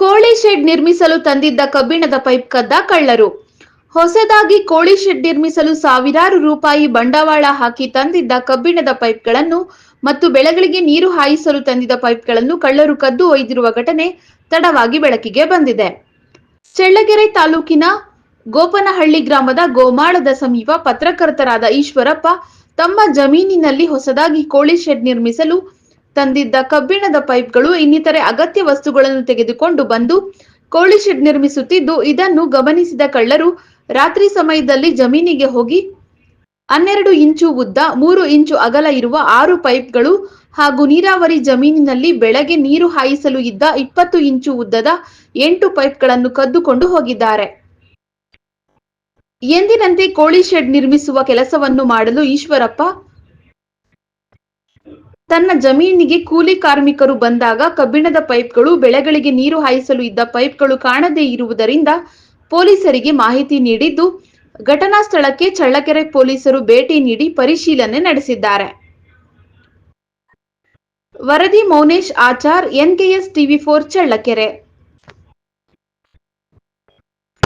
ಕೋಳಿ ಶೆಡ್ ನಿರ್ಮಿಸಲು ತಂದಿದ್ದ ಕಬ್ಬಿಣದ ಪೈಪ್ ಕದ್ದ ಕಳ್ಳರು. ಹೊಸದಾಗಿ ಕೋಳಿ ಶೆಡ್ ನಿರ್ಮಿಸಲು ಸಾವಿರಾರು ರೂಪಾಯಿ ಬಂಡವಾಳ ಹಾಕಿ ತಂದಿದ್ದ ಕಬ್ಬಿಣದ ಪೈಪ್ಗಳನ್ನು ಮತ್ತು ಬೆಳೆಗಳಿಗೆ ನೀರು ಹಾಯಿಸಲು ತಂದಿದ್ದ ಪೈಪ್ಗಳನ್ನು ಕಳ್ಳರು ಕದ್ದು ಒಯ್ದಿರುವ ಘಟನೆ ತಡವಾಗಿ ಬೆಳಕಿಗೆ ಬಂದಿದೆ. ಚಳ್ಳಕೆರೆ ತಾಲೂಕಿನ ಗೋಪನಹಳ್ಳಿ ಗ್ರಾಮದ ಗೋಮಾಳದ ಸಮೀಪ ಪತ್ರಕರ್ತರಾದ ಈಶ್ವರಪ್ಪ ತಮ್ಮ ಜಮೀನಿನಲ್ಲಿ ಹೊಸದಾಗಿ ಕೋಳಿ ಶೆಡ್ ನಿರ್ಮಿಸಲು ತಂದಿದ್ದ ಕಬ್ಬಿಣದ ಪೈಪ್ಗಳು ಇನ್ನಿತರೆ ಅಗತ್ಯ ವಸ್ತುಗಳನ್ನು ತೆಗೆದುಕೊಂಡು ಬಂದು ಕೋಳಿ ಶೆಡ್ ನಿರ್ಮಿಸುತ್ತಿದ್ದು, ಇದನ್ನು ಗಮನಿಸಿದ ಕಳ್ಳರು ರಾತ್ರಿ ಸಮಯದಲ್ಲಿ ಜಮೀನಿಗೆ ಹೋಗಿ ಹನ್ನೆರಡು ಇಂಚು ಉದ್ದ, ಮೂರು ಇಂಚು ಅಗಲ ಇರುವ ಆರು ಪೈಪ್ಗಳು ಹಾಗೂ ನೀರಾವರಿ ಜಮೀನಿನಲ್ಲಿ ಬೆಳಗ್ಗೆ ನೀರು ಹಾಯಿಸಲು ಇದ್ದ ಇಪ್ಪತ್ತು ಇಂಚು ಉದ್ದದ ಎಂಟು ಪೈಪ್ಗಳನ್ನು ಕದ್ದುಕೊಂಡು ಹೋಗಿದ್ದಾರೆ. ಎಂದಿನಂತೆ ಕೋಳಿ ಶೆಡ್ ನಿರ್ಮಿಸುವ ಕೆಲಸವನ್ನು ಮಾಡಲು ಈಶ್ವರಪ್ಪ ತನ್ನ ಜಮೀನಿಗೆ ಕೂಲಿ ಕಾರ್ಮಿಕರು ಬಂದಾಗ ಕಬ್ಬಿಣದ ಪೈಪ್ಗಳು ಬೆಳೆಗಳಿಗೆ ನೀರು ಹಾಯಿಸಲು ಇದ್ದ ಪೈಪ್ಗಳು ಕಾಣದೇ ಇರುವುದರಿಂದ ಪೊಲೀಸರಿಗೆ ಮಾಹಿತಿ ನೀಡಿದ್ದು, ಘಟನಾ ಸ್ಥಳಕ್ಕೆ ಚಳ್ಳಕೆರೆ ಪೊಲೀಸರು ಭೇಟಿ ನೀಡಿ ಪರಿಶೀಲನೆ ನಡೆಸಿದ್ದಾರೆ. ವರದಿ Mounesh Achar NKS TV four Challakere.